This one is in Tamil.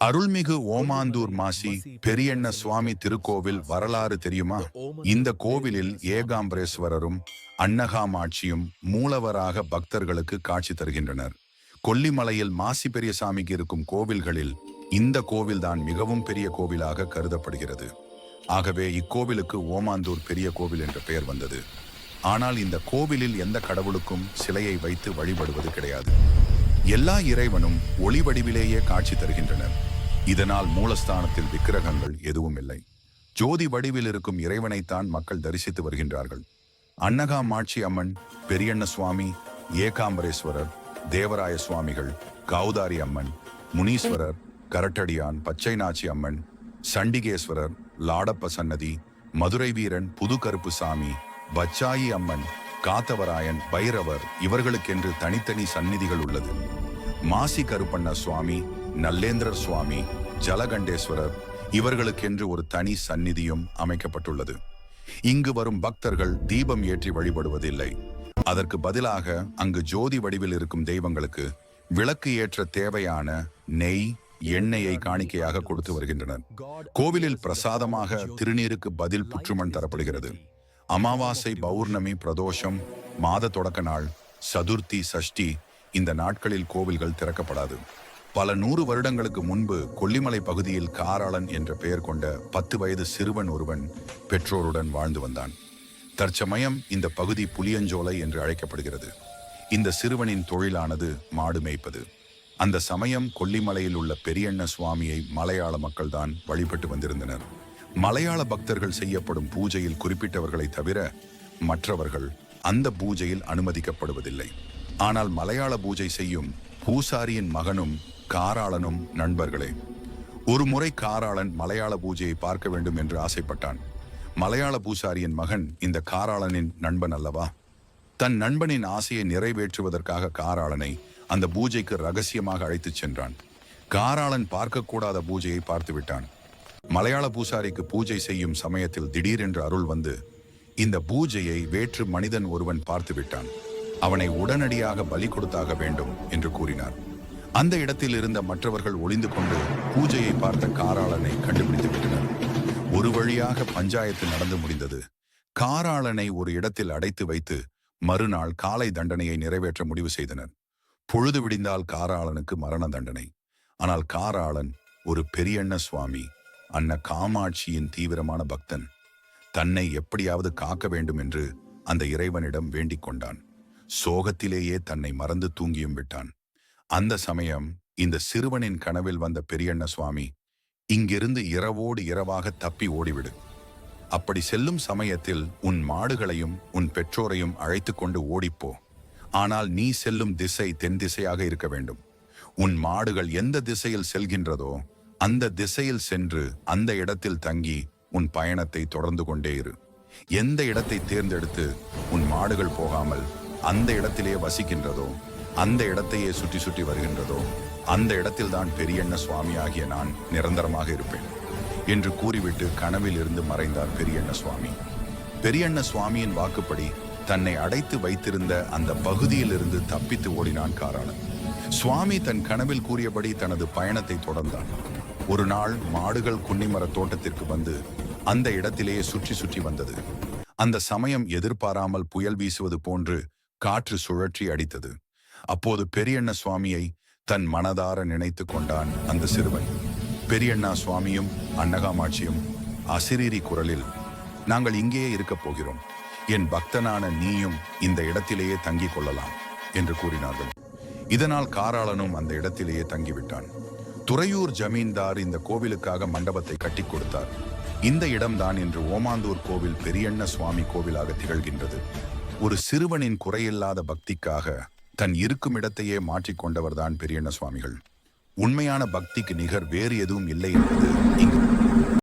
அருள்மிகு ஓமாந்தூர் மாசி பெரியண்ண சுவாமி திருக்கோவில் வரலாறு தெரியுமா? இந்த கோவிலில் ஏகாம்பரேஸ்வரரும் அன்னகாமாட்சியும் மூலவராக பக்தர்களுக்கு காட்சி தருகின்றனர். கொல்லிமலையில் மாசி பெரியசாமிக்கு இருக்கும் கோவில்களில் இந்த கோவில்தான் மிகவும் பெரிய கோவிலாக கருதப்படுகிறது. ஆகவே இக்கோவிலுக்கு ஓமாந்தூர் பெரிய கோவில் என்ற பெயர் வந்தது. ஆனால் இந்த கோவிலில் எந்த கடவுளுக்கும் சிலையை வைத்து வழிபடுவது கிடையாது. எல்லா இறைவனும் ஒளி வடிவிலேயே காட்சி தருகின்றனர். இதனால் மூலஸ்தானத்தில் விக்கிரகங்கள் எதுவும் இல்லை. ஜோதி வடிவில் இருக்கும் இறைவனைத்தான் மக்கள் தரிசித்து வருகின்றார்கள். அன்னகாமாட்சி அம்மன் பெரியண்ண சுவாமி ஏகாம்பரேஸ்வரர் தேவராய சுவாமிகள் கௌதாரி அம்மன் முனீஸ்வரர் கரட்டடியான் பச்சைநாச்சி அம்மன் சண்டிகேஸ்வரர் லாடப்ப சன்னதி மதுரை வீரன் புது கருப்பு சாமி பச்சாயி அம்மன் காத்தவராயன் பைரவர் இவர்களுக்கென்று தனித்தனி சந்நிதிகள் உள்ளது. மாசி கருப்பண்ண சுவாமி நல்லேந்திரர் சுவாமி ஜலகண்டேஸ்வரர் இவர்களுக்கென்று ஒரு தனி சந்நிதியும் அமைக்கப்பட்டுள்ளது. இங்கு வரும் பக்தர்கள் தீபம் ஏற்றி வழிபடுவதில்லை. அதற்கு பதிலாக அங்கு ஜோதி வடிவில் இருக்கும் தெய்வங்களுக்கு விளக்கு ஏற்ற தேவையான நெய் எண்ணெயை காணிக்கையாக கொடுத்து வருகின்றனர். கோவிலில் பிரசாதமாக திருநீருக்கு பதில் புற்றுமண் தரப்படுகிறது. அமாவாசை பௌர்ணமி பிரதோஷம் மாத தொடக்க நாள் சதுர்த்தி சஷ்டி இந்த நாட்களில் கோவில்கள் திறக்கப்படாது. பல நூறு வருடங்களுக்கு முன்பு கொல்லிமலை பகுதியில் காராளன் என்ற பெயர் கொண்ட பத்து வயது சிறுவன் ஒருவன் பெற்றோருடன் வாழ்ந்து வந்தான். தற்சமயம் இந்த பகுதி புளியஞ்சோலை என்று அழைக்கப்படுகிறது. இந்த சிறுவனின் தொழிலானது மாடு மேய்ப்பது. அந்த சமயம் கொல்லிமலையில் உள்ள பெரியண்ண சுவாமியை மலையாள மக்கள்தான் வழிபட்டு வந்திருந்தனர். மலையாள பக்தர்கள் செய்யப்படும் பூஜையில் குறிப்பிட்டவர்களை தவிர மற்றவர்கள் அந்த பூஜையில் அனுமதிக்கப்படுவதில்லை. ஆனால் மலையாள பூஜை செய்யும் பூசாரியின் மகனும் காராளனும் நண்பர்களே ஒரு முறை காராளன் மலையாள பூஜையை பார்க்க வேண்டும் என்று ஆசைப்பட்டான். மலையாள பூசாரியின் மகன் இந்த காராளனின் நண்பன் அல்லவா? தன் நண்பனின் ஆசையை நிறைவேற்றுவதற்காக காராளனை அந்த பூஜைக்கு ரகசியமாக அழைத்துச் சென்றான். காராளன் பார்க்கக்கூடாத பூஜையை பார்த்துவிட்டான். மலையாள பூசாரிக்கு பூஜை செய்யும் சமயத்தில் திடீரென்று அருள் வந்து இந்த பூஜையை வேற்று மனிதன் ஒருவன் பார்த்து விட்டான். அவனை உடனடியாக பலி கொடுத்தாக வேண்டும் என்று கூறினார். அந்த இடத்தில் இருந்த மற்றவர்கள் ஒளிந்து கொண்டு பூஜையை பார்த்த காராளனை கண்டுபிடித்து விட்டனர். ஒரு வழியாக பஞ்சாயத்து நடந்து முடிந்தது. காராளனை ஒரு இடத்தில் அடைத்து வைத்து மறுநாள் காலை தண்டனையை நிறைவேற்ற முடிவு செய்தனர். பொழுது விடிந்தால் காராளனுக்கு மரண தண்டனை. ஆனால் காராளன் ஒரு பெரியண்ண சுவாமி. அன்ன காமாட்சியின் தீவிரமான பக்தன் தன்னை எப்படியாவது காக்க வேண்டும் என்று அந்த இறைவனிடம் வேண்டிக் கொண்டான். சோகத்திலேயே தன்னை மறந்து தூங்கியும் விட்டான். அந்த சமயம் இந்த சிறுவனின் கனவில் வந்த பெரியண்ண சுவாமி இங்கிருந்து இரவோடு இரவாக தப்பி ஓடிவிடு. அப்படி செல்லும் சமயத்தில் உன் மாடுகளையும் உன் பெற்றோரையும் அழைத்து கொண்டு ஓடிப்போ ஆனால் நீ செல்லும் திசை தென் திசையாக இருக்க வேண்டும். உன் மாடுகள் எந்த திசையில் செல்கின்றதோ அந்த திசையில் சென்று அந்த இடத்தில் தங்கி உன் பயணத்தை தொடர்ந்து கொண்டே இரு. எந்த இடத்தை தேர்ந்தெடுத்து உன் மாடுகள் போகாமல் அந்த இடத்திலே வசிக்கின்றதோ அந்த இடத்தையே சுற்றி சுற்றி வருகின்றதோ அந்த இடத்தில்தான் பெரியண்ண சுவாமி ஆகிய நான் நிரந்தரமாக இருப்பேன் என்று கூறிவிட்டு கனவில் இருந்து மறைந்தார் பெரியண்ண சுவாமி. பெரியண்ண சுவாமியின் வாக்குப்படி தன்னை அடைத்து வைத்திருந்த அந்த பகுதியில் இருந்து தப்பித்து ஓடினான் காராளன் சுவாமி தன் கனவில் கூறியபடி தனது பயணத்தை தொடர்ந்தான். ஒரு நாள் மாடுகள் குன்னிமர தோட்டத்திற்கு வந்து அந்த இடத்திலேயே சுற்றி சுற்றி வந்தது. அந்த சமயம் எதிர்பாராமல் புயல் வீசுவது போன்று காற்று சுழற்றி அடித்தது. அப்போது பெரியண்ண சுவாமியை தன் மனதார நினைத்து கொண்டான் அந்த சிறுவன். பெரியண்ணா சுவாமியும் அன்னகாமாட்சியும் அசிரீரி குரலில் நாங்கள் இங்கேயே இருக்கப் போகிறோம். என் பக்தனான நீயும் இந்த இடத்திலேயே தங்கிக் கொள்ளலாம் என்று கூறினார்கள். இதனால் காராளனும் அந்த இடத்திலேயே தங்கிவிட்டான். துறையூர் ஜமீன்தார் இந்த கோவிலுக்காக மண்டபத்தை கட்டி கொடுத்தார். இந்த இடம்தான் இன்று ஓமாந்தூர் கோவில் பெரியண்ண சுவாமி கோவிலாக திகழ்கின்றது. ஒரு சிறுவனின் குறையில்லாத பக்திக்காக தன் இருக்கும் இடத்தையே மாற்றிக்கொண்டவர்தான் பெரியண்ண சுவாமிகள். உண்மையான பக்திக்கு நிகர் வேறு எதுவும் இல்லை என்பது இங்கு